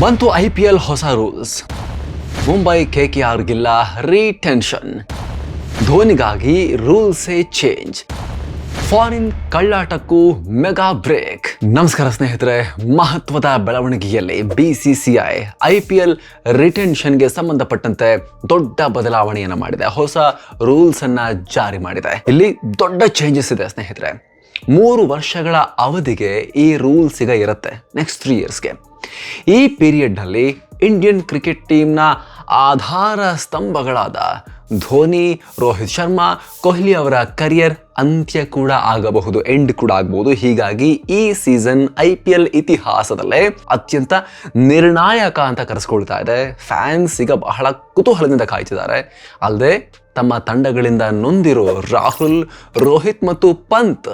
ಬಂತು I P L ಹೊಸ rules. Mumbai K K ಆರ್ಗಿಲ್ಲ ರೀಟೆನ್ಷನ್. ಧೋನಿಗಾಗಿ ರೂಲ್ಸೇ ಚೇಂಜ್. ಫಾರಿನ್ ಕಳ್ಳಾಟಕ್ಕೂ ಮೆಗಾ ಬ್ರೇಕ್. ನಮಸ್ಕಾರ ಸ್ನೇಹಿತರೆ, ಮಹತ್ವದ ಬೆಳವಣಿಗೆಯಲ್ಲಿ B C C I I P L ರಿಟೆನ್ಷನ್ಗೆ ಸಂಬಂಧಪಟ್ಟಂತೆ ದೊಡ್ಡ ಬದಲಾವಣೆಯನ್ನು ಮಾಡಿದೆ. ಹೊಸ ರೂಲ್ಸ್ ಅನ್ನ ಜಾರಿ ಮಾಡಿದೆ. ಇಲ್ಲಿ ದೊಡ್ಡ ಚೇಂಜಸ್ ಇದೆ ಸ್ನೇಹಿತರೆ. ಮೂರು ವರ್ಷಗಳ ಅವಧಿಗೆ ಈ ರೂಲ್ಸ್ ಈಗ ಇರುತ್ತೆ ನೆಕ್ಸ್ಟ್ ತ್ರೀ ಇಯರ್ಸ್ಗೆ ಈ ಪೀರಿಯಡ್ನಲ್ಲಿ ಇಂಡಿಯನ್ ಕ್ರಿಕೆಟ್ ಟೀಮ್ನ ಆಧಾರ ಸ್ತಂಭಗಳಾದ ಧೋನಿ, ರೋಹಿತ್ ಶರ್ಮಾ, ಕೊಹ್ಲಿ ಅವರ ಕರಿಯರ್ ಅಂತ್ಯ ಕೂಡ ಆಗಬಹುದು ಎಂಡ್ ಕೂಡ ಆಗಬಹುದು. ಹೀಗಾಗಿ ಈ ಸೀಸನ್ ಐ ಪಿ ಎಲ್ ಇತಿಹಾಸದಲ್ಲೇ ಅತ್ಯಂತ ನಿರ್ಣಾಯಕ ಅಂತ ಕರೆಸ್ಕೊಳ್ತಾ ಇದೆ. ಫ್ಯಾನ್ಸ್ ಈಗ ಬಹಳ ಕುತೂಹಲದಿಂದ ಕಾಯ್ತಿದ್ದಾರೆ. ಅಲ್ಲದೆ ತಮ್ಮ ತಂಡಗಳಿಂದ ನೊಂದಿರೋ ರಾಹುಲ್, ರೋಹಿತ್ ಮತ್ತು ಪಂತ್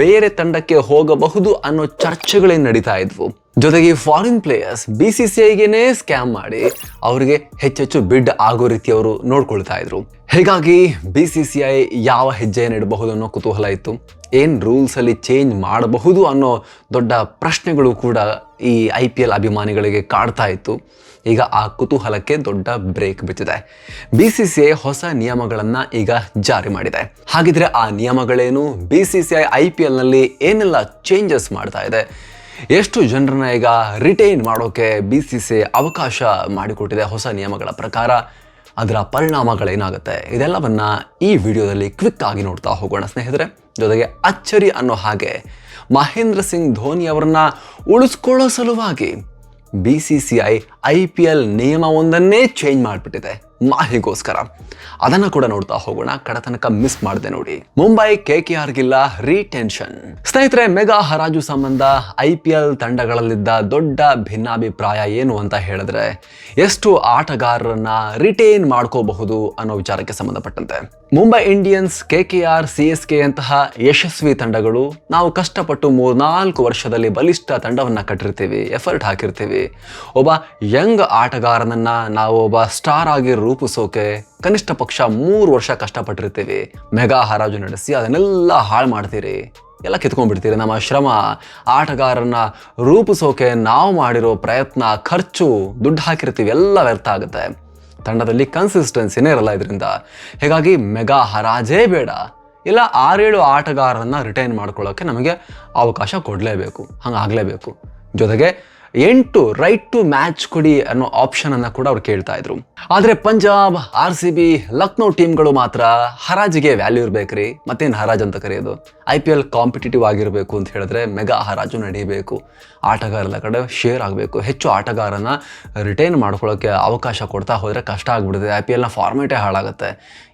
ಬೇರೆ ತಂಡಕ್ಕೆ ಹೋಗಬಹುದು ಅನ್ನೋ ಚರ್ಚೆಗಳೇ ನಡೀತಾ ಇದ್ವು. ಜೊತೆಗೆ foreign players B C C ಐಗೆನೇ scam ಮಾಡಿ ಅವರಿಗೆ ಹೆಚ್ಚೆಚ್ಚು ಬಿಡ್ ಆಗೋ ರೀತಿ ಅವರು ನೋಡ್ಕೊಳ್ತಾ ಇದ್ರು. ಹೀಗಾಗಿ ಬಿ ಸಿ ಸಿ ಐ ಯಾವ ಹೆಜ್ಜೆ ನೀಡಬಹುದು ಅನ್ನೋ ಕುತೂಹಲ ಇತ್ತು. ಏನು ರೂಲ್ಸಲ್ಲಿ ಚೇಂಜ್ ಮಾಡಬಹುದು ಅನ್ನೋ ದೊಡ್ಡ ಪ್ರಶ್ನೆಗಳು ಕೂಡ ಈ ಐ ಪಿ ಎಲ್ ಅಭಿಮಾನಿಗಳಿಗೆ ಕಾಡ್ತಾ ಇತ್ತು. ಈಗ ಆ ಕುತೂಹಲಕ್ಕೆ ದೊಡ್ಡ ಬ್ರೇಕ್ ಬಿದ್ದಿದೆ. ಬಿ ಸಿ ಸಿ ಐ ಹೊಸ ನಿಯಮಗಳನ್ನು ಈಗ ಜಾರಿ ಮಾಡಿದೆ. ಹಾಗಿದ್ರೆ ಆ ನಿಯಮಗಳೇನು? B C C I I P ಎಲ್ನಲ್ಲಿ ಏನೆಲ್ಲ ಚೇಂಜಸ್ ಮಾಡ್ತಾ ಇದೆ? ಎಷ್ಟು ಜನರನ್ನ ಈಗ ರಿಟೈನ್ ಮಾಡೋಕೆ ಬಿ ಸಿ ಸಿ ಅವಕಾಶ ಮಾಡಿಕೊಟ್ಟಿದೆ ಹೊಸ ನಿಯಮಗಳ ಪ್ರಕಾರ? ಅದರ ಪರಿಣಾಮಗಳೇನಾಗುತ್ತೆ? ಇದೆಲ್ಲವನ್ನ ಈ ವಿಡಿಯೋದಲ್ಲಿ ಕ್ವಿಕ್ ಆಗಿ ನೋಡ್ತಾ ಹೋಗೋಣ ಸ್ನೇಹಿತರೆ. ಜೊತೆಗೆ ಅಚ್ಚರಿ ಅನ್ನೋ ಹಾಗೆ ಮಹೇಂದ್ರ ಸಿಂಗ್ ಧೋನಿ ಅವರನ್ನ ಉಳಿಸ್ಕೊಳ್ಳೋ ಸಲುವಾಗಿ B C C I I P L ನಿಯಮವೊಂದನ್ನೇ change ಮಾಡಿಬಿಟ್ಟಿದೆ. ಮಾಹಿಗೋಸ್ಕರ ಅದನ್ನ ಕೂಡ ನೋಡ್ತಾ ಹೋಗೋಣ. ಕಡತನಕ ಮಿಸ್ ಮಾಡಿದೆ ನೋಡಿ. ಮುಂಬೈ ಕೆ ಕೆ ಆರ್ಗಿಲ್ಲ ರೀಟೆನ್ಷನ್ ಸ್ನೇಹಿತರೆ, ಮೆಗಾ ಹರಾಜು ಸಂಬಂಧ ಐ ಪಿ ಎಲ್ ತಂಡಗಳಲ್ಲಿದ್ದ ದೊಡ್ಡ ಭಿನ್ನಾಭಿಪ್ರಾಯ ಏನು ಅಂತ ಹೇಳಿದ್ರೆ, ಎಷ್ಟು ಆಟಗಾರರನ್ನ ರಿಟೇನ್ ಮಾಡ್ಕೋಬಹುದು ಅನ್ನೋ ವಿಚಾರಕ್ಕೆ ಸಂಬಂಧಪಟ್ಟಂತೆ. Mumbai Indians, K K R, C S K ಅಂತಹ ಯಶಸ್ವಿ ತಂಡಗಳು ನಾವು ಕಷ್ಟಪಟ್ಟು ಮೂರ್ನಾಲ್ಕು ವರ್ಷದಲ್ಲಿ ಬಲಿಷ್ಠ ತಂಡವನ್ನು ಕಟ್ಟಿರ್ತೀವಿ, ಎಫರ್ಟ್ ಹಾಕಿರ್ತೀವಿ. ಒಬ್ಬ ಯಂಗ್ ಆಟಗಾರನನ್ನು ನಾವು ಒಬ್ಬ ಸ್ಟಾರ್ ಆಗಿ ರೂಪಿಸೋಕೆ ಕನಿಷ್ಠ ಪಕ್ಷ ಮೂರು ವರ್ಷ ಕಷ್ಟಪಟ್ಟಿರ್ತೀವಿ. ಮೆಗಾ ಹರಾಜು ನಡೆಸಿ ಅದನ್ನೆಲ್ಲ ಹಾಳು ಮಾಡ್ತೀರಿ. ಎಲ್ಲ ಕಿತ್ಕೊಂಡ್ಬಿಡ್ತೀರಿ. ನಮ್ಮ ಶ್ರಮ ಆಟಗಾರನ ರೂಪಿಸೋಕೆ ನಾವು ಮಾಡಿರೋ ಪ್ರಯತ್ನ, ಖರ್ಚು, ದುಡ್ಡು ಹಾಕಿರ್ತೀವಿ. ಎಲ್ಲ ವ್ಯರ್ಥ ಆಗುತ್ತೆ. ತಂಡದಲ್ಲಿ ಕನ್ಸಿಸ್ಟೆನ್ಸಿನೇ ಇರಲ್ಲ ಇದರಿಂದ. ಹೀಗಾಗಿ ಮೆಗಾ ಹರಾಜೇ ಬೇಡ. ಇಲ್ಲ, ಆರೇಳು ಆಟಗಾರರನ್ನು ರಿಟೈನ್ ಮಾಡ್ಕೊಳ್ಳೋಕ್ಕೆ ನಮಗೆ ಅವಕಾಶ ಕೊಡಲೇಬೇಕು. ಹಂಗಾಗಲೇಬೇಕು. ಜೊತೆಗೆ ಎಂಟು ರೈಟ್ ಟು ಮ್ಯಾಚ್ ಕೊಡಿ ಅನ್ನೋ ಆಪ್ಷನ್ ಅನ್ನ ಕೂಡ ಅವ್ರು ಕೇಳ್ತಾ ಇದ್ರು. ಆದ್ರೆ Punjab R C B Lucknow ಟೀಮ್ಗಳು ಮಾತ್ರ ಹರಾಜಿಗೆ ವ್ಯಾಲ್ಯೂ ಇರ್ಬೇಕ್ರಿ. ಮತ್ತೇನು ಹರಾಜ್ ಅಂತ ಕರೆಯೋದು? ಐ ಪಿ ಎಲ್ ಕಾಂಪಿಟೇಟಿವ್ ಆಗಿರಬೇಕು ಅಂತ ಹೇಳಿದ್ರೆ ಮೆಗಾ ಹರಾಜು ನಡೀಬೇಕು. ಆಟಗಾರರ ಕಡೆ ಶೇರ್ ಆಗಬೇಕು. ಹೆಚ್ಚು ಆಟಗಾರನ ರಿಟೈನ್ ಮಾಡ್ಕೊಳ್ಳೋಕೆ ಅವಕಾಶ ಕೊಡ್ತಾ ಹೋದರೆ ಕಷ್ಟ ಆಗ್ಬಿಡುತ್ತೆ. ಐ ಪಿ ಎಲ್ನ ಫಾರ್ಮೇಟೇ ಹಾಳಾಗುತ್ತೆ.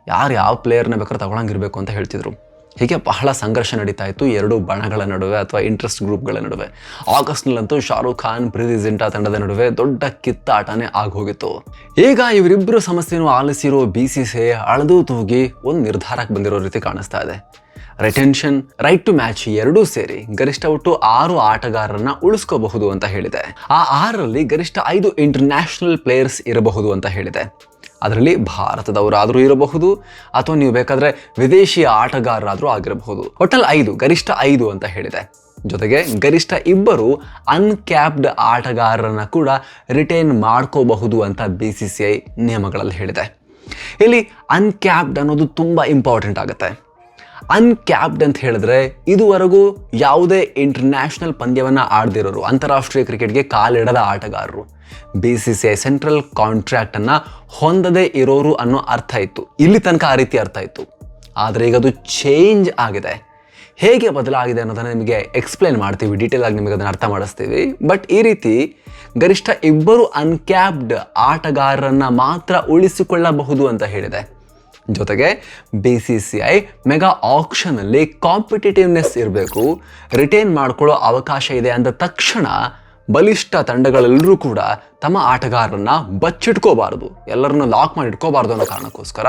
ಯಾರು ಯಾವ ಪ್ಲೇಯರ್ನ ಬೇಕಾದ್ರೆ ತಗೊಳಂಗಿರ್ಬೇಕು ಅಂತ ಹೇಳ್ತಿದ್ರು. ಹೀಗೆ ಬಹಳ ಸಂಘರ್ಷ ನಡೀತಾ ಇತ್ತು. ಎರಡು ಬಣಗಳ ನಡುವೆ ಅಥವಾ ಇಂಟ್ರೆಸ್ಟ್ ಗ್ರೂಪ್ಗಳ ನಡುವೆ. ಆಗಸ್ಟ್ನಲ್ಲಂತೂ ಶಾರುಖ್ ಖಾನ್, ಪ್ರೀತಿ ಜಿಂಟಾ ತಂಡದ ನಡುವೆ ದೊಡ್ಡ ಕಿತ್ತಾಟನೇ ಆಗೋಗಿತ್ತು ಈಗ ಇವರಿಬ್ಬರು ಸಮಸ್ಯೆಯನ್ನು ಆಲಿಸಿರೋ ಬಿ ಸಿ ಸಿ ಅಳದು ತೂಗಿ ಒಂದು ನಿರ್ಧಾರಕ್ಕೆ ಬಂದಿರೋ ರೀತಿ ಕಾಣಿಸ್ತಾ ಇದೆ. ರಿಟೆನ್ಷನ್ ರೈಟ್ ಟು ಮ್ಯಾಚ್ ಎರಡೂ ಸೇರಿ ಗರಿಷ್ಠ ಒಟ್ಟು ಆರು ಆಟಗಾರರನ್ನ ಉಳಿಸ್ಕೋಬಹುದು ಅಂತ ಹೇಳಿದೆ. ಆ ಆರರಲ್ಲಿ ಗರಿಷ್ಠ ಐದು ಇಂಟರ್ನ್ಯಾಷನಲ್ ಪ್ಲೇಯರ್ಸ್ ಇರಬಹುದು ಅಂತ ಹೇಳಿದೆ. ಅದರಲ್ಲಿ ಭಾರತದವರಾದರೂ ಇರಬಹುದು, ಅಥವಾ ನೀವು ಬೇಕಾದರೆ ವಿದೇಶಿ ಆಟಗಾರರಾದರೂ ಆಗಿರಬಹುದು. ಒಟ್ಟಲ್ಲಿ ಐದು, ಗರಿಷ್ಠ ಐದು ಅಂತ ಹೇಳಿದೆ. ಜೊತೆಗೆ ಗರಿಷ್ಠ ಇಬ್ಬರು ಅನ್ಕ್ಯಾಪ್ಡ್ ಆಟಗಾರರನ್ನ ಕೂಡ ರಿಟೈನ್ ಮಾಡ್ಕೋಬಹುದು ಅಂತ ಬಿ ಸಿ ಸಿ ಐ ನಿಯಮಗಳಲ್ಲಿ ಹೇಳಿದೆ. ಇಲ್ಲಿ ಅನ್ಕ್ಯಾಪ್ಡ್ ಅನ್ನೋದು ತುಂಬ ಇಂಪಾರ್ಟೆಂಟ್ ಆಗುತ್ತೆ. ಅನ್ಕ್ಯಾಪ್ಡ್ ಅಂತ ಹೇಳಿದ್ರೆ ಇದುವರೆಗೂ ಯಾವುದೇ ಇಂಟರ್ನ್ಯಾಷನಲ್ ಪಂದ್ಯವನ್ನು ಆಡದಿರೋರು, ಅಂತಾರಾಷ್ಟ್ರೀಯ ಕ್ರಿಕೆಟ್ಗೆ ಕಾಲಿಡದ ಆಟಗಾರರು. B C C I central contract ಅನ್ನ ಹೊಂದದೇ ಇರೋರು ಅನ್ನೋ ಅರ್ಥ ಇತ್ತು. ಇಲ್ಲಿ ತನಕ ಆ ರೀತಿ ಅರ್ಥ ಇತ್ತು. ಆದರೆ ಈಗ ಅದು ಚೇಂಜ್ ಆಗಿದೆ. ಹೇಗೆ ಬದಲಾಗಿದೆ ಅನ್ನೋದನ್ನ ನಿಮಗೆ ಎಕ್ಸ್ಪ್ಲೇನ್ ಮಾಡ್ತೀವಿ ಡೀಟೇಲ್ ಆಗಿ ನಿಮಗೆ ಅದನ್ನು ಅರ್ಥ ಮಾಡಿಸ್ತೀವಿ. ಬಟ್ ಈ ರೀತಿ ಗರಿಷ್ಠ ಇಬ್ಬರು ಅನ್ಕ್ಯಾಪ್ಡ್ ಆಟಗಾರರನ್ನ ಮಾತ್ರ ಉಳಿಸಿಕೊಳ್ಳಬಹುದು ಅಂತ ಹೇಳಿದೆ. ಜೊತೆಗೆ B C C I mega ಆಕ್ಷನಲ್ಲಿ competitiveness ಇರಬೇಕು ರಿಟೈನ್ ಮಾಡ್ಕೊಳ್ಳೋ ಅವಕಾಶ ಇದೆ ಅಂದ ತಕ್ಷಣ ಬಲಿಷ್ಠ ತಂಡಗಳೆಲ್ಲರೂ ಕೂಡ ತಮ್ಮ ಆಟಗಾರರನ್ನ ಬಚ್ಚಿಟ್ಕೋಬಾರದು, ಎಲ್ಲರನ್ನ ಲಾಕ್ ಮಾಡಿ ಇಟ್ಕೋಬಾರದು ಅನ್ನೋ ಕಾರಣಕ್ಕೋಸ್ಕರ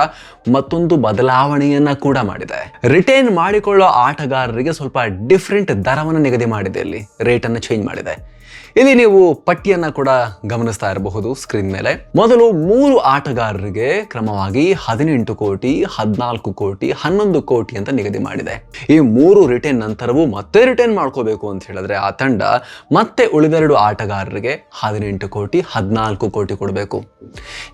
ಮತ್ತೊಂದು ಬದಲಾವಣೆಯನ್ನ ಕೂಡ ಮಾಡಿದೆ. ರಿಟೈನ್ ಮಾಡಿಕೊಳ್ಳೋ ಆಟಗಾರರಿಗೆ ಸ್ವಲ್ಪ ಡಿಫ್ರೆಂಟ್ ದರವನ್ನು ನಿಗದಿ ಮಾಡಿದೆ ಇಲ್ಲಿ ರೇಟನ್ನು ಚೇಂಜ್ ಮಾಡಿದೆ. ಇಲ್ಲಿ ನೀವು ಪಟ್ಟಿಯನ್ನ ಕೂಡ ಗಮನಿಸ್ತಾ ಇರಬಹುದು ಸ್ಕ್ರೀನ್ ಮೇಲೆ. ಮೊದಲು ಮೂರು ಆಟಗಾರರಿಗೆ ಕ್ರಮವಾಗಿ ಹದಿನೆಂಟು ಕೋಟಿ, ಹದಿನಾಲ್ಕು ಕೋಟಿ, ಹನ್ನೊಂದು ಕೋಟಿ ಅಂತ ನಿಗದಿ ಮಾಡಿದೆ. ಈ ಮೂರು ರಿಟರ್ನ್ ನಂತರವೂ ಮತ್ತೆ ರಿಟರ್ನ್ ಮಾಡ್ಕೋಬೇಕು ಅಂತ ಹೇಳಿದ್ರೆ ಆ ತಂಡ ಮತ್ತೆ ಉಳಿದೆರಡು ಆಟಗಾರರಿಗೆ ಹದಿನೆಂಟು ಕೋಟಿ, ಹದಿನಾಲ್ಕು ಕೋಟಿ ಕೊಡಬೇಕು.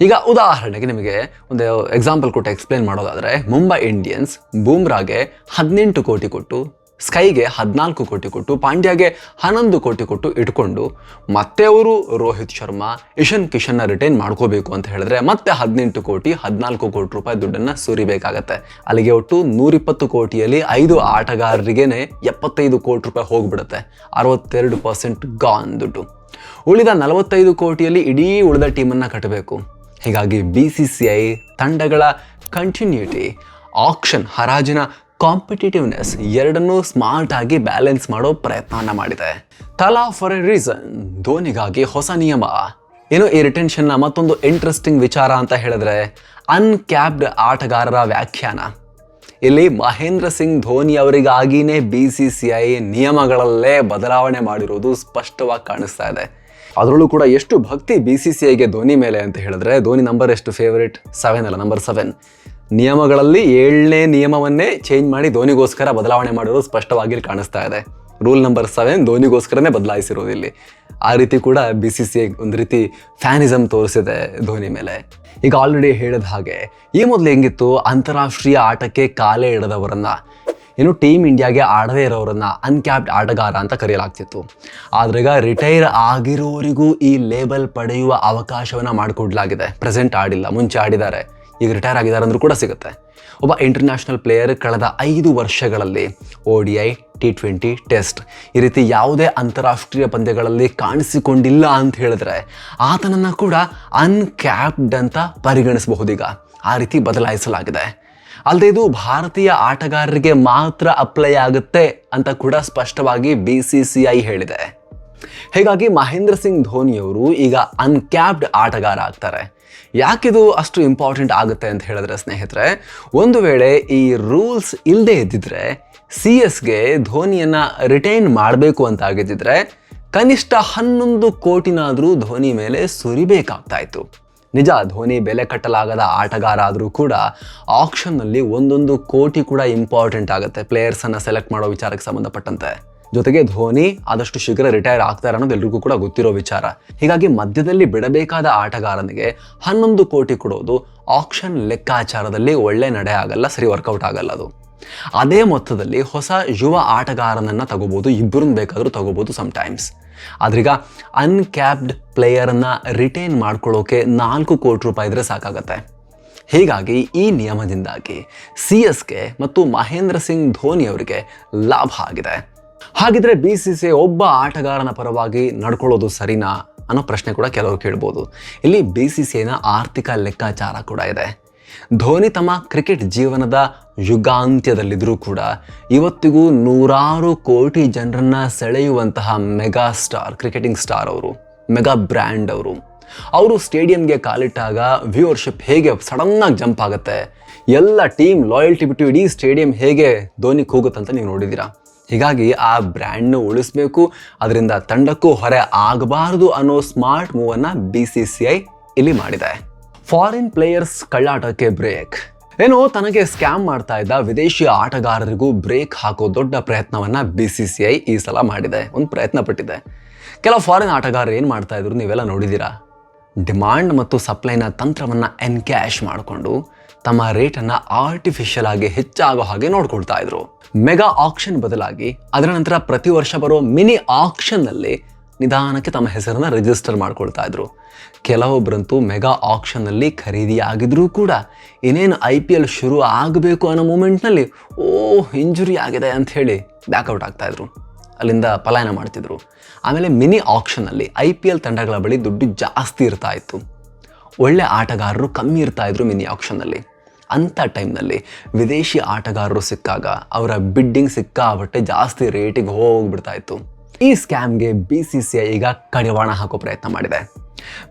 ಈಗ ಉದಾಹರಣೆಗೆ ನಿಮಗೆ ಒಂದು ಎಕ್ಸಾಂಪಲ್ ಕೊಟ್ಟು ಎಕ್ಸ್ಪ್ಲೇನ್ ಮಾಡೋದಾದ್ರೆ ಮುಂಬೈ ಇಂಡಿಯನ್ಸ್ ಬೂಮ್ರಾಗೆ ಹದಿನೆಂಟು ಕೋಟಿ ಕೊಟ್ಟು ಸ್ಕೈಗೆ ಹದಿನಾಲ್ಕು ಕೋಟಿ ಕೊಟ್ಟು, ಪಾಂಡ್ಯಗೆ ಹನ್ನೊಂದು ಕೋಟಿ ಕೊಟ್ಟು ಇಟ್ಕೊಂಡು ಮತ್ತೆ ಅವರು ರೋಹಿತ್ ಶರ್ಮಾ, ಇಶನ್ ಕಿಶನ್ನ ರಿಟೈನ್ ಮಾಡ್ಕೋಬೇಕು ಅಂತ ಹೇಳಿದ್ರೆ ಮತ್ತೆ ಹದಿನೆಂಟು ಕೋಟಿ, ಹದಿನಾಲ್ಕು ಕೋಟಿ ರೂಪಾಯಿ ದುಡ್ಡನ್ನು ಸುರಿಬೇಕಾಗತ್ತೆ. ಅಲ್ಲಿಗೆ ಒಟ್ಟು ನೂರಿಪ್ಪತ್ತು ಕೋಟಿಯಲ್ಲಿ ಐದು ಆಟಗಾರರಿಗೇನೆ ಎಪ್ಪತ್ತೈದು ಕೋಟಿ ರೂಪಾಯಿ ಹೋಗ್ಬಿಡುತ್ತೆ. ಅರವತ್ತೆರಡು ಪರ್ಸೆಂಟ್ ಗಾನ್ ದುಡ್ಡು. ಉಳಿದ ನಲವತ್ತೈದು ಕೋಟಿಯಲ್ಲಿ ಇಡೀ ಉಳಿದ ಟೀಮನ್ನು ಕಟ್ಟಬೇಕು. ಹೀಗಾಗಿ ಬಿ ಸಿ ಸಿ ಐ ತಂಡಗಳ ಕಂಟಿನ್ಯೂಟಿ ಆಕ್ಷನ್ ಹರಾಜಿನ ಕಾಂಪಿಟೇಟಿವ್ನೆಸ್ ಎರಡನ್ನೂ ಸ್ಮಾರ್ಟ್ ಆಗಿ ಬ್ಯಾಲೆನ್ಸ್ ಮಾಡೋ ಪ್ರಯತ್ನವನ್ನ ಮಾಡಿದೆ. ತಲಾ ಫಾರ್ ಎ ರೀಸನ್ ಧೋನಿಗಾಗಿ ಹೊಸ ನಿಯಮ. ಏನು ಈ ರಿಟೆನ್ಷನ್ನ ಮತ್ತೊಂದು ಇಂಟ್ರೆಸ್ಟಿಂಗ್ ವಿಚಾರ ಅಂತ ಹೇಳಿದ್ರೆ ಅನ್ಕ್ಯಾಪ್ಡ್ ಆಟಗಾರರ ವ್ಯಾಖ್ಯಾನ. ಇಲ್ಲಿ ಮಹೇಂದ್ರ ಸಿಂಗ್ ಧೋನಿ ಅವರಿಗಾಗಿನೇ ಬಿ ಸಿ ಸಿ ಐ ನಿಯಮಗಳಲ್ಲೇ ಬದಲಾವಣೆ ಮಾಡಿರೋದು ಸ್ಪಷ್ಟವಾಗಿ ಕಾಣಿಸ್ತಾ ಇದೆ. ಅದರಲ್ಲೂ ಕೂಡ ಎಷ್ಟು ಭಕ್ತಿ ಬಿ ಸಿ ಸಿ ಐಗೆ ಧೋನಿ ಮೇಲೆ ಅಂತ ಹೇಳಿದ್ರೆ, ಧೋನಿ ನಂಬರ್ ಎಷ್ಟು ಫೇವರೇಟ್ ಸೆವೆನ್ ಅಲ್ಲ ನಂಬರ್ ಸೆವೆನ್ ನಿಯಮಗಳಲ್ಲಿ ಏಳನೇ ನಿಯಮವನ್ನೇ ಚೇಂಜ್ ಮಾಡಿ ಧೋನಿಗೋಸ್ಕರ ಬದಲಾವಣೆ ಮಾಡಿರೋದು ಸ್ಪಷ್ಟವಾಗಿ ಕಾಣಿಸ್ತಾ ಇದೆ. ರೂಲ್ ನಂಬರ್ ಸೆವೆನ್ ಧೋನಿಗೋಸ್ಕರನೇ ಬದಲಾಯಿಸಿರೋದು ಇಲ್ಲಿ. ಆ ರೀತಿ ಕೂಡ ಬಿ ಸಿ ಸಿ ಒಂದು ರೀತಿ ಫ್ಯಾನಿಸಮ್ ತೋರಿಸಿದೆ ಧೋನಿ ಮೇಲೆ. ಈಗ ಆಲ್ರೆಡಿ ಹೇಳಿದ ಹಾಗೆ, ಈ ಮೊದಲು ಹೆಂಗಿತ್ತು? ಅಂತಾರಾಷ್ಟ್ರೀಯ ಆಟಕ್ಕೆ ಕಾಲೇ ಇಡದವರನ್ನ. ಏನು ಟೀಮ್ ಇಂಡಿಯಾಗೆ ಆಡದೇ ಇರೋರನ್ನ ಅನ್ಕ್ಯಾಪ್ಡ್ ಆಟಗಾರ ಅಂತ ಕರೆಯಲಾಗ್ತಿತ್ತು. ಆದ್ರೆ ರಿಟೈರ್ ಆಗಿರೋರಿಗೂ ಈ ಲೇಬಲ್ ಪಡೆಯುವ ಅವಕಾಶವನ್ನ ಮಾಡಿಕೊಡ್ಲಾಗಿದೆ. ಪ್ರೆಸೆಂಟ್ ಆಡಿಲ್ಲ, ಮುಂಚೆ ಆಡಿದ್ದಾರೆ. ಈಗ ರಿಟೈರ್ ಆಗಿದ್ದಾರೆ ಅಂದರೂ ಕೂಡ ಸಿಗುತ್ತೆ. ಒಬ್ಬ ಇಂಟರ್ನ್ಯಾಷನಲ್ ಪ್ಲೇಯರ್ ಕಳೆದ ಐದು ವರ್ಷಗಳಲ್ಲಿ O D I T twenty test ಈ ರೀತಿ ಯಾವುದೇ ಅಂತಾರಾಷ್ಟ್ರೀಯ ಪಂದ್ಯಗಳಲ್ಲಿ ಕಾಣಿಸಿಕೊಂಡಿಲ್ಲ ಅಂತ ಹೇಳಿದ್ರೆ ಆತನನ್ನು ಕೂಡ ಅನ್ಕ್ಯಾಪ್ಡ್ ಅಂತ ಪರಿಗಣಿಸಬಹುದೀಗ. ಆ ರೀತಿ ಬದಲಾಯಿಸಲಾಗಿದೆ. ಅಲ್ಲದೆ ಇದು ಭಾರತೀಯ ಆಟಗಾರರಿಗೆ ಮಾತ್ರ ಅಪ್ಲೈ ಆಗುತ್ತೆ ಅಂತ ಕೂಡ ಸ್ಪಷ್ಟವಾಗಿ ಬಿ ಸಿ ಸಿ ಐ ಹೇಳಿದೆ. ಹೀಗಾಗಿ ಮಹೇಂದ್ರ ಸಿಂಗ್ ಧೋನಿಯವರು ಈಗ ಅನ್ಕ್ಯಾಪ್ಡ್ ಆಟಗಾರ ಆಗ್ತಾರೆ ಯಾಕಿದು ಅಷ್ಟು ಇಂಪಾರ್ಟೆಂಟ್ ಆಗುತ್ತೆ ಅಂತ ಹೇಳಿದ್ರೆ ಸ್ನೇಹಿತರೆ, ಒಂದು ವೇಳೆ ಈ ರೂಲ್ಸ್ ಇಲ್ಲದೆ ಇದ್ದಿದ್ರೆ ಸಿ ಎಸ್ಗೆ ಧೋನಿಯನ್ನ ರಿಟೈನ್ ಮಾಡಬೇಕು ಅಂತ ಆಗಿದ್ದಿದ್ರೆ ಕನಿಷ್ಠ ಹನ್ನೊಂದು ಕೋಟಿನಾದರೂ ಧೋನಿ ಮೇಲೆ ಸುರಿಬೇಕಾಗ್ತಾ ಇತ್ತು. ನಿಜ, ಧೋನಿ ಬೆಲೆ ಕಟ್ಟಲಾಗದ ಆಟಗಾರ ಆದರೂ ಕೂಡ ಆಕ್ಷನ್ನಲ್ಲಿ ಒಂದೊಂದು ಕೋಟಿ ಕೂಡ ಇಂಪಾರ್ಟೆಂಟ್ ಆಗುತ್ತೆ ಪ್ಲೇಯರ್ಸನ್ನು ಸೆಲೆಕ್ಟ್ ಮಾಡೋ ವಿಚಾರಕ್ಕೆ ಸಂಬಂಧಪಟ್ಟಂತೆ. ಜೊತೆಗೆ ಧೋನಿ ಆದಷ್ಟು ಶೀಘ್ರ ರಿಟೈರ್ ಆಗ್ತಾರೆ ಅನ್ನೋದು ಎಲ್ರಿಗೂ ಕೂಡ ಗೊತ್ತಿರೋ ವಿಚಾರ. ಹೀಗಾಗಿ ಮಧ್ಯದಲ್ಲಿ ಬಿಡಬೇಕಾದ ಆಟಗಾರನಿಗೆ ಹನ್ನೊಂದು ಕೋಟಿ ಕೊಡೋದು ಆಕ್ಷನ್ ಲೆಕ್ಕಾಚಾರದಲ್ಲಿ ಒಳ್ಳೆ ನಡೆ ಆಗಲ್ಲ, ಸರಿ ವರ್ಕೌಟ್ ಆಗಲ್ಲ ಅದು. ಅದೇ ಮೊತ್ತದಲ್ಲಿ ಹೊಸ ಯುವ ಆಟಗಾರನನ್ನ ತಗೋಬೋದು ಇಬ್ಬರನ್ನ ಬೇಕಾದರೂ ತಗೋಬಹುದು ಟೈಮ್ಸ್ ಆದ್ರೀಗ ಅನ್ಕ್ಯಾಪ್ಡ್ ಪ್ಲೇಯರನ್ನು ರಿಟೈನ್ ಮಾಡ್ಕೊಳ್ಳೋಕೆ ನಾಲ್ಕು ಕೋಟಿ ರೂಪಾಯಿ ಇದ್ರೆ ಸಾಕಾಗತ್ತೆ. ಹೀಗಾಗಿ ಈ ನಿಯಮದಿಂದಾಗಿ ಸಿ ಎಸ್ಗೆ ಮತ್ತು ಮಹೇಂದ್ರ ಸಿಂಗ್ ಧೋನಿ ಅವರಿಗೆ ಲಾಭ ಆಗಿದೆ. ಹಾಗಿದ್ರೆ ಬಿ ಸಿ ಸಿ ಒಬ್ಬ ಆಟಗಾರನ ಪರವಾಗಿ ನಡ್ಕೊಳ್ಳೋದು ಸರಿನಾ ಅನ್ನೋ ಪ್ರಶ್ನೆ ಕೂಡ ಕೆಲವರು ಕೇಳ್ಬೋದು. ಇಲ್ಲಿ ಬಿ ಸಿ ಸಿ ಐನ ಆರ್ಥಿಕ ಲೆಕ್ಕಾಚಾರ ಕೂಡ ಇದೆ. ಧೋನಿ ತಮ್ಮ ಕ್ರಿಕೆಟ್ ಜೀವನದ ಯುಗಾಂತ್ಯದಲ್ಲಿದ್ದರೂ ಕೂಡ ಇವತ್ತಿಗೂ ನೂರಾರು ಕೋಟಿ ಜನರನ್ನ ಸೆಳೆಯುವಂತಹ ಮೆಗಾ ಸ್ಟಾರ್, ಕ್ರಿಕೆಟಿಂಗ್ ಸ್ಟಾರ್ ಅವರು, ಮೆಗಾ ಬ್ರ್ಯಾಂಡ್ ಅವರು. ಅವರು ಸ್ಟೇಡಿಯಂಗೆ ಕಾಲಿಟ್ಟಾಗ ವ್ಯೂವರ್ಶಿಪ್ ಹೇಗೆ ಸಡನ್ನಾಗಿ ಜಂಪ್ ಆಗುತ್ತೆ? ಎಲ್ಲ ಟೀಮ್ ಲಾಯಲ್ಟಿ ಬಿಟ್ಟು ಇಡೀ ಸ್ಟೇಡಿಯಂ ಹೇಗೆ ಧೋನಿ ಕೂಗುತ್ತಂತ ನೀವು ನೋಡಿದ್ದೀರಾ? ಹೀಗಾಗಿ ಆ ಬ್ರ್ಯಾಂಡ್ನ ಉಳಿಸಬೇಕು. ಅದರಿಂದ ತಂಡಕ್ಕೂ ಹೊರೆ ಆಗಬಾರದು ಅನ್ನೋ ಸ್ಮಾರ್ಟ್ ಮೂವನ್ನ ಬಿ ಸಿ ಸಿ ಐ ಇಲ್ಲಿ ಮಾಡಿದೆ. ಫಾರಿನ್ ಪ್ಲೇಯರ್ಸ್ ಕಳ್ಳಾಟಕ್ಕೆ ಬ್ರೇಕ್ ಏನು ತನಗೆ ಸ್ಕ್ಯಾಮ್ ಮಾಡ್ತಾ ಇದ್ದ ವಿದೇಶಿ ಆಟಗಾರರಿಗೂ ಬ್ರೇಕ್ ಹಾಕೋ ದೊಡ್ಡ ಪ್ರಯತ್ನವನ್ನು ಬಿ ಸಿ ಸಿ ಐ ಈ ಸಲ ಮಾಡಿದೆ. ಒಂದು ಪ್ರಯತ್ನ ಪಟ್ಟಿದೆ ಕೆಲವು ಫಾರಿನ್ ಆಟಗಾರರು ಏನು ಮಾಡ್ತಾ ಇದ್ರು ನೀವೆಲ್ಲ ನೋಡಿದ್ದೀರಾ? ಡಿಮಾಂಡ್ ಮತ್ತು ಸಪ್ಲೈನ ತಂತ್ರವನ್ನು ಎನ್ಕ್ಯಾಶ್ ಮಾಡಿಕೊಂಡು ತಮ್ಮ ರೇಟನ್ನು ಆರ್ಟಿಫಿಷಿಯಲ್ ಆಗಿ ಹೆಚ್ಚಾಗೋ ಹಾಗೆ ನೋಡ್ಕೊಳ್ತಾ ಇದ್ರು. ಮೆಗಾ ಆಕ್ಷನ್ ಬದಲಾಗಿ ಅದರ ನಂತರ ಪ್ರತಿ ವರ್ಷ ಬರೋ ಮಿನಿ ಆಕ್ಷನ್ನಲ್ಲಿ ನಿಧಾನಕ್ಕೆ ತಮ್ಮ ಹೆಸರನ್ನ ರಿಜಿಸ್ಟರ್ ಮಾಡ್ಕೊಳ್ತಾ ಇದ್ರು. ಕೆಲವೊಬ್ಬರಂತೂ ಮೆಗಾ ಆಕ್ಷನ್ನಲ್ಲಿ ಖರೀದಿ ಆಗಿದ್ರೂ ಕೂಡ ಇನ್ನೇನು ಐ ಪಿ ಎಲ್ ಶುರು ಆಗಬೇಕು ಅನ್ನೋ ಮೂಮೆಂಟ್ನಲ್ಲಿ ಓ ಇಂಜುರಿ ಆಗಿದೆ ಅಂತ ಹೇಳಿ ಬ್ಯಾಕೌಟ್ ಆಗ್ತಾ ಇದ್ರು. ಅಲ್ಲಿಂದ ಪಲಾಯನ ಮಾಡ್ತಿದ್ರು. ಆಮೇಲೆ ಮಿನಿ ಆಕ್ಷನಲ್ಲಿ ಐ ಪಿ ಎಲ್ ತಂಡಗಳ ಬಳಿ ದುಡ್ಡು ಜಾಸ್ತಿ ಇರ್ತಾ ಇತ್ತು. ಒಳ್ಳೆ ಆಟಗಾರರು ಕಮ್ಮಿ ಇರ್ತಾ ಇದ್ರು ಮಿನಿ ಆಕ್ಷನ್ನಲ್ಲಿ ಅಂಥ ಟೈಮ್ನಲ್ಲಿ ವಿದೇಶಿ ಆಟಗಾರರು ಸಿಕ್ಕಾಗ ಅವರ ಬಿಡ್ಡಿಂಗ್ ಸಿಕ್ಕಾಬಟ್ಟೆ ಜಾಸ್ತಿ ರೇಟಿಗೆ ಹೋಗ್ಬಿಡ್ತಾ ಇತ್ತು. ಈ ಸ್ಕ್ಯಾಮ್ಗೆ ಬಿ ಸಿ ಸಿ ಐ ಈಗ ಕಡಿವಾಣ ಹಾಕೋ ಪ್ರಯತ್ನ ಮಾಡಿದೆ.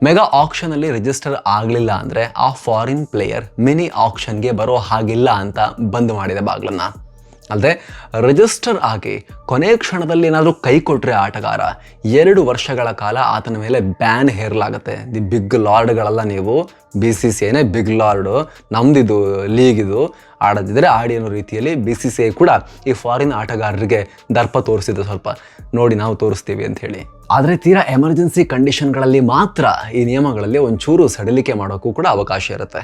ಮೆಗಾ ಆಕ್ಷನಲ್ಲಿ ರಿಜಿಸ್ಟರ್ ಆಗಲಿಲ್ಲ ಅಂದರೆ ಆ ಫಾರಿನ್ ಪ್ಲೇಯರ್ ಮಿನಿ ಆಕ್ಷನ್ಗೆ ಬರೋ ಹಾಗಿಲ್ಲ ಅಂತ ಬಂದ್ ಮಾಡಿದೆ ಬಾಗ್ಲನ್ನ. ಅಲ್ಲದೆ ರಿಜಿಸ್ಟರ್ ಆಗಿ ಕೊನೆ ಕ್ಷಣದಲ್ಲಿ ಏನಾದರೂ ಕೈ ಕೊಟ್ಟರೆ ಆಟಗಾರ, ಎರಡು ವರ್ಷಗಳ ಕಾಲ ಆತನ ಮೇಲೆ ಬ್ಯಾನ್ ಹೇರಲಾಗುತ್ತೆ. ದಿ ಬಿಗ್ ಲಾರ್ಡ್ಗಳೆಲ್ಲ ನೀವು. ಬಿ ಸಿ ಸಿ ಐನೇ ಬಿಗ್ ಲಾರ್ಡು. ನಮ್ದಿದು, ಲೀಗಿದು ಆಡದಿದ್ದರೆ ಆಡಿ ಅನ್ನೋ ರೀತಿಯಲ್ಲಿ ಬಿ ಸಿ ಸಿ ಐ ಕೂಡ ಈ ಫಾರಿನ್ ಆಟಗಾರರಿಗೆ ದರ್ಪ ತೋರಿಸಿದ್ದು ಸ್ವಲ್ಪ ನೋಡಿ ನಾವು ತೋರಿಸ್ತೀವಿ ಅಂತ ಹೇಳಿ. ಆದರೆ ತೀರಾ ಎಮರ್ಜೆನ್ಸಿ ಕಂಡೀಷನ್ಗಳಲ್ಲಿ ಮಾತ್ರ ಈ ನಿಯಮಗಳಲ್ಲಿ ಒಂಚೂರು ಸಡಿಲಿಕೆ ಮಾಡೋಕ್ಕೂ ಕೂಡ ಅವಕಾಶ ಇರುತ್ತೆ.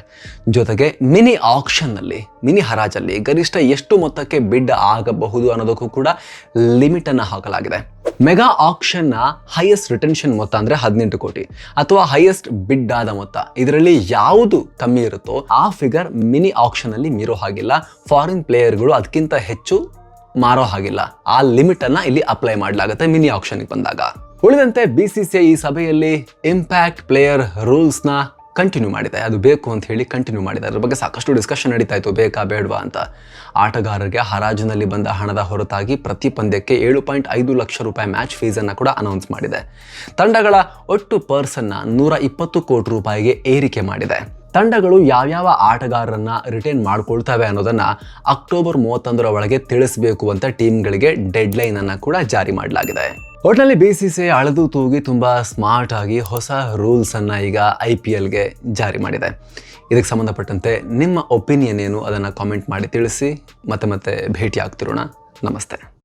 ಜೊತೆಗೆ ಮಿನಿ ಆಕ್ಷನ್ನಲ್ಲಿ, ಮಿನಿ ಹರಾಜಲ್ಲಿ ಗರಿಷ್ಠ ಎಷ್ಟು ಮೊತ್ತಕ್ಕೆ ಬಿಡ್ ಆಗಬಹುದು ಅನ್ನೋದಕ್ಕೂ ಕೂಡ ಲಿಮಿಟನ್ನು ಹಾಕಲಾಗಿದೆ. ಮೆಗಾ ಆಕ್ಷನ್ನ ಹೈಯೆಸ್ಟ್ ರಿಟೆನ್ಷನ್ ಮೊತ್ತ ಅಂದರೆ ಹದಿನೆಂಟು ಕೋಟಿ ಅಥವಾ ಹೈಯೆಸ್ಟ್ ಬಿಡ್ ಆದ ಮೊತ್ತ. ಇದರಲ್ಲಿ ಯಾವುದು ಕಮ್ಮಿ ಇರುತ್ತೋ ಆ ಫಿಗರ್ ಮಿನಿ ಆಕ್ಷನಲ್ಲಿ ಮೀರೋ ಹಾಗಿಲ್ಲ. ಫಾರಿನ್ ಪ್ಲೇಯರ್ಗಳು ಅದಕ್ಕಿಂತ ಹೆಚ್ಚು ಮಾರೋ ಹಾಗಿಲ್ಲ. ಆ ಲಿಮಿಟನ್ನು ಇಲ್ಲಿ ಅಪ್ಲೈ ಮಾಡಲಾಗುತ್ತೆ ಮಿನಿ ಆಕ್ಷನ್ಗೆ ಬಂದಾಗ. ಉಳಿದಂತೆ ಬಿಸಿಸಿಐ ಈ ಸಭೆಯಲ್ಲಿ ಇಂಪ್ಯಾಕ್ಟ್ ಪ್ಲೇಯರ್ ರೂಲ್ಸ್ನ ಕಂಟಿನ್ಯೂ ಮಾಡಿದೆ. ಅದು ಬೇಕು ಅಂತ ಹೇಳಿ ಕಂಟಿನ್ಯೂ ಮಾಡಿದೆ. ಅದ್ರ ಬಗ್ಗೆ ಸಾಕಷ್ಟು ಡಿಸ್ಕಷನ್ ನಡೀತಾ ಇತ್ತು. ಬೇಕಾ ಬೇಡವಾ ಅಂತ. ಆಟಗಾರರಿಗೆ ಹರಾಜಿನಲ್ಲಿ ಬಂದ ಹಣದ ಹೊರತಾಗಿ ಪ್ರತಿ ಪಂದ್ಯಕ್ಕೆ ಏಳು ಪಾಯಿಂಟ್ ಐದು ಲಕ್ಷ ರೂಪಾಯಿ ಮ್ಯಾಚ್ ಫೀಸನ್ನು ಕೂಡ ಅನೌನ್ಸ್ ಮಾಡಿದೆ. ತಂಡಗಳ ಒಟ್ಟು ಪರ್ಸನ್ನ ನೂರ ಇಪ್ಪತ್ತು ಕೋಟಿ ರೂಪಾಯಿಗೆ ಏರಿಕೆ ಮಾಡಿದೆ. ತಂಡಗಳು ಯಾವ್ಯಾವ ಆಟಗಾರರನ್ನ ರಿಟೈನ್ ಮಾಡ್ಕೊಳ್ತವೆ ಅನ್ನೋದನ್ನ ಅಕ್ಟೋಬರ್ ಮೂವತ್ತೊಂದರ ಒಳಗೆ ತಿಳಿಸಬೇಕು ಅಂತ ಟೀಮ್ಗಳಿಗೆ ಡೆಡ್ಲೈನನ್ನು ಕೂಡ ಜಾರಿ ಮಾಡಲಾಗಿದೆ. ಒಟ್ಟಿನಲ್ಲಿ ಬಿ ಸಿ ಸಿ ಅಳೆದು ತೂಗಿ ತುಂಬ ಸ್ಮಾರ್ಟ್ ಆಗಿ ಹೊಸ ರೂಲ್ಸ್ ಅನ್ನ ಈಗ ಐ ಪಿ ಎಲ್ಗೆ ಜಾರಿ ಮಾಡಿದೆ. ಇದಕ್ಕೆ ಸಂಬಂಧಪಟ್ಟಂತೆ ನಿಮ್ಮ ಒಪಿನಿಯನ್ ಏನು ಅದನ್ನು ಕಾಮೆಂಟ್ ಮಾಡಿ ತಿಳಿಸಿ, ಮತ್ತೆ ಮತ್ತೆ ಭೇಟಿ ಆಗ್ತಿರೋಣ ನಮಸ್ತೆ.